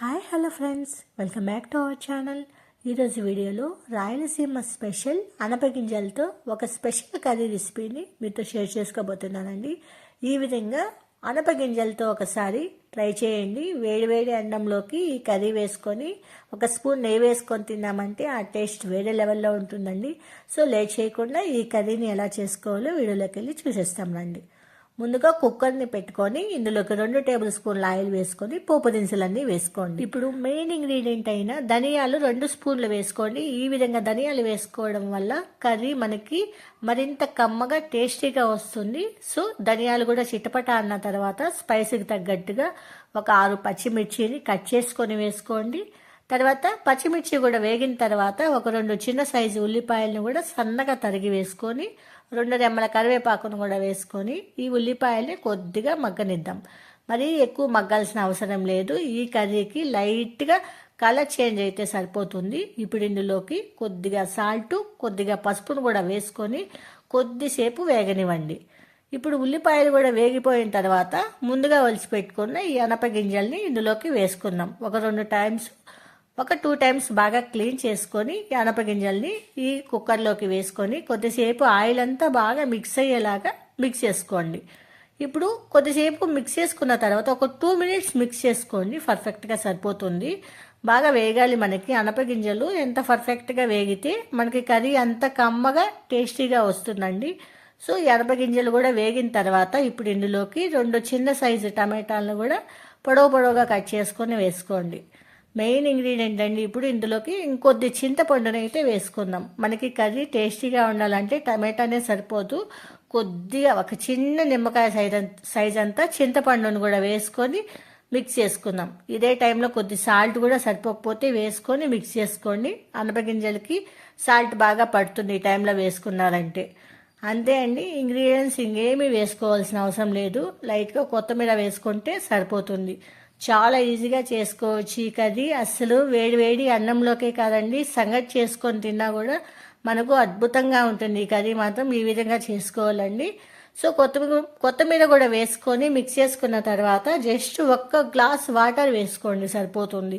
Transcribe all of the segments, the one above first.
Hi hello friends. Welcome back to our channel. ఈరోజు వీడియోలో Rayalaseema special అనపగింజలతో ఒక స్పెషల్ కర్రీ రెసిపీని మీతో షేర్ చేసుకోబోతున్నానండి. ఈ విధంగా అనపగింజలతో ఒకసారి ట్రై చేయండి. వేడివేడి అన్నంలోకి ఈ కర్రీ వేసుకొని ఒక స్పూన్ నెయ్యి వేసుకొని తిన్నామంటే ఆ టేస్ట్ వేరే లెవెల్లో ఉంటుందండి. సో లేట్ చేయకుండా ఈ కర్రీని ఎలా చేసుకోవాలో వీడియోలోకి వెళ్ళి చూసేస్తాం రండి. ముందుగా కుక్కర్ని పెట్టుకొని ఇందులోకి రెండు టేబుల్ స్పూన్ల ఆయిల్ వేసుకొని పోపు దినుసులన్నీ వేసుకోండి. ఇప్పుడు మెయిన్ ఇంగ్రీడియంట్ అయిన ధనియాలు రెండు స్పూన్లు వేసుకోండి. ఈ విధంగా ధనియాలు వేసుకోవడం వల్ల కర్రీ మనకి మరింత కమ్మగా టేస్టీగా వస్తుంది. సో ధనియాలు కూడా చిటపట అన్న తర్వాత స్పైసీకి తగ్గట్టుగా ఒక ఆరు పచ్చిమిర్చిని కట్ చేసుకొని వేసుకోండి. తర్వాత పచ్చిమిర్చి కూడా వేగిన తర్వాత ఒక రెండు చిన్న సైజు ఉల్లిపాయలను కూడా సన్నగా తరిగి వేసుకొని రెండు రెమ్మల కరివేపాకును కూడా వేసుకొని ఈ ఉల్లిపాయల్ని కొద్దిగా మగ్గనిద్దాం. మరీ ఎక్కువ మగ్గాల్సిన అవసరం లేదు. ఈ కర్రీకి లైట్గా కలర్ చేంజ్ అయితే సరిపోతుంది. ఇప్పుడు ఇందులోకి కొద్దిగా సాల్ట్ కొద్దిగా పసుపును కూడా వేసుకొని కొద్దిసేపు వేగనివ్వండి. ఇప్పుడు ఉల్లిపాయలు కూడా వేగిపోయిన తర్వాత ముందుగా ఒలిచి పెట్టుకున్న ఈ అనప గింజల్ని ఇందులోకి వేసుకుందాం. ఒక రెండు టైమ్స్ ఒక టూ టైమ్స్ బాగా క్లీన్ చేసుకొని అనపగింజల్ని ఈ కుక్కర్లోకి వేసుకొని కొద్దిసేపు ఆయిల్ అంతా బాగా మిక్స్ అయ్యేలాగా మిక్స్ చేసుకోండి. ఇప్పుడు కొద్దిసేపు మిక్స్ చేసుకున్న తర్వాత ఒక టూ మినిట్స్ మిక్స్ చేసుకోండి. పర్ఫెక్ట్గా సరిపోతుంది. బాగా వేగాలి మనకి. అనపగింజలు ఎంత పర్ఫెక్ట్గా వేగితే మనకి కర్రీ అంత కమ్మగా టేస్టీగా వస్తుందండి. సో ఈ అనపగింజలు కూడా వేగిన తర్వాత ఇప్పుడు ఇందులోకి రెండు చిన్న సైజు టమాటాలను కూడా పొడవు పొడవుగా కట్ చేసుకొని వేసుకోండి. మెయిన్ ఇంగ్రీడియంట్ అండి. ఇప్పుడు ఇందులోకి ఇంకొద్ది చింతపండుని అయితే వేసుకుందాం. మనకి కర్రీ టేస్టీగా ఉండాలంటే టమాటానే సరిపోదు. కొద్దిగా ఒక చిన్న నిమ్మకాయ సైజ్ సైజ్ అంతా చింతపండును కూడా వేసుకొని మిక్స్ చేసుకుందాం. ఇదే టైంలో కొద్ది సాల్ట్ కూడా సరిపోకపోతే వేసుకొని మిక్స్ చేసుకోండి. అనపగింజలకి సాల్ట్ బాగా పడుతుంది ఈ టైంలో వేసుకున్నారంటే. అంతే అండి. ఇంగ్రీడియంట్స్ ఇంకేమీ వేసుకోవాల్సిన అవసరం లేదు. లైట్గా కొత్తిమీర వేసుకుంటే సరిపోతుంది. చాలా ఈజీగా చేసుకోవచ్చు ఈ కది అస్సలు వేడి వేడి అన్నంలోకే కాదండి సంగతి చేసుకొని తిన్నా కూడా మనకు అద్భుతంగా ఉంటుంది ఈ కది మాత్రం. ఈ విధంగా చేసుకోవాలండి. సో కొత్తిమీర కొత్తిమీర కూడా వేసుకొని మిక్స్ చేసుకున్న తర్వాత జస్ట్ ఒక్క గ్లాస్ వాటర్ వేసుకోండి సరిపోతుంది.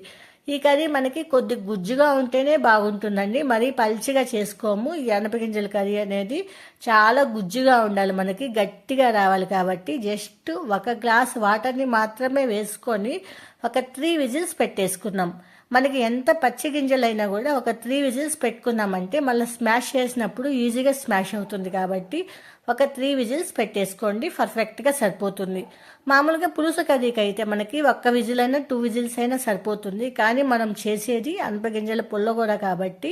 ఈ కర్రీ మనకి కొద్ది గుజ్జుగా ఉంటేనే బాగుంటుందండి. మరీ పల్చిగా చేసుకోము. ఈ అనపగింజల కర్రీ అనేది చాలా గుజ్జుగా ఉండాలి మనకి. గట్టిగా రావాలి కాబట్టి జస్ట్ ఒక గ్లాస్ వాటర్ని మాత్రమే వేసుకొని ఒక త్రీ విజిల్స్ పెట్టేసుకున్నాం. మనకి ఎంత పచ్చి గింజలైనా కూడా ఒక త్రీ విజిల్స్ పెట్టుకున్నామంటే మళ్ళీ స్మాష్ చేసినప్పుడు ఈజీగా స్మాష్ అవుతుంది కాబట్టి ఒక త్రీ విజిల్స్ పెట్టేసుకోండి పర్ఫెక్ట్గా సరిపోతుంది. మామూలుగా పులుసు కర్రీకి అయితే మనకి ఒక్క విజిల్ అయినా టూ విజిల్స్ అయినా సరిపోతుంది. కానీ మనం చేసేది అనపగింజల పుల్లగూర కాబట్టి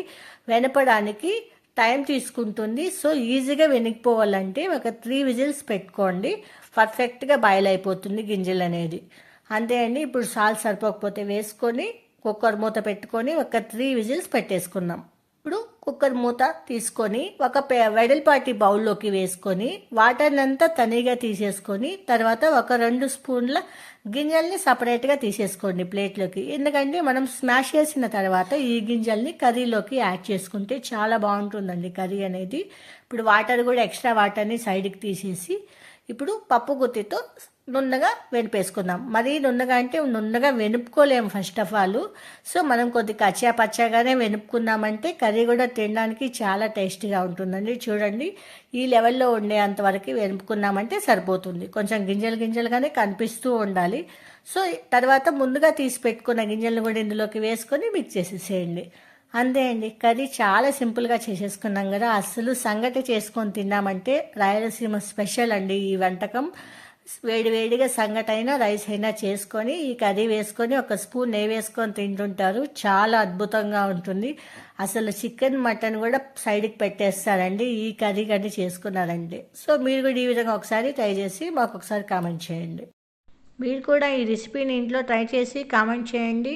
వెనపడానికి టైం తీసుకుంటుంది. సో ఈజీగా వెనికిపోవాలంటే ఒక త్రీ విజిల్స్ పెట్టుకోండి. పర్ఫెక్ట్గా బాయిల్ అయిపోతుంది గింజలు అనేది అంతే అండి ఇప్పుడు సాల్ట్ సరిపోకపోతే వేసుకొని కుక్కర్ మూత పెట్టుకొని ఒక త్రీ విజిల్స్ పెట్టేసుకున్నాం ఇప్పుడు కుక్కర్ మూత తీసుకొని ఒక వెడల్పాటి బౌల్లోకి వేసుకొని వాటర్ని అంతా తనిగా తీసేసుకొని తర్వాత ఒక రెండు స్పూన్ల గింజల్ని సపరేట్గా తీసేసుకోండి ప్లేట్లోకి. ఎందుకంటే మనం స్మాష్ చేసిన తర్వాత ఈ గింజల్ని కర్రీలోకి యాడ్ చేసుకుంటే చాలా బాగుంటుందండి కర్రీ అనేది. ఇప్పుడు వాటర్ కూడా ఎక్స్ట్రా వాటర్ని సైడ్కి తీసేసి ఇప్పుడు పప్పు గుత్తితో నున్నగా వెనిపేసుకుందాం మరీ నున్నగా అంటే నున్నగా వెనుపుకోలేము ఫస్ట్ ఆఫ్ ఆల్ సో మనం కొద్ది కచ్చా పచ్చాగానే వెనుపుకున్నామంటే కర్రీ కూడా తినడానికి చాలా టేస్టీగా ఉంటుందండి. చూడండి ఈ లెవెల్లో ఉండేంత వరకు వెనుపుకున్నామంటే సరిపోతుంది. కొంచెం గింజలు గింజలుగానే కనిపిస్తూ ఉండాలి. సో తర్వాత ముందుగా తీసి పెట్టుకున్న గింజలను కూడా ఇందులోకి వేసుకొని మిక్స్ చేసేసేయండి. అంతే అండి. కర్రీ చాలా సింపుల్గా చేసేసుకున్నాం కదా. అస్సలు సంగటి చేసుకొని తిన్నామంటే రాయలసీమ స్పెషల్ అండి ఈ వంటకం. వేడివేడిగా సంగటైనా రైస్ అయినా చేసుకొని ఈ కర్రీ వేసుకొని ఒక స్పూన్ నెయ్యి వేసుకొని తింటుంటారు. చాలా అద్భుతంగా ఉంటుంది. అసలు చికెన్ మటన్ కూడా సైడ్కి పెట్టేస్తారండి. ఈ కర్రీ కానీ చేసుకున్నారండి సో మీరు కూడా ఈ విధంగా ఒకసారి ట్రై చేసి మాకు ఒకసారి కామెంట్ చేయండి. మీరు కూడా ఈ రెసిపీని ఇంట్లో ట్రై చేసి కామెంట్ చేయండి.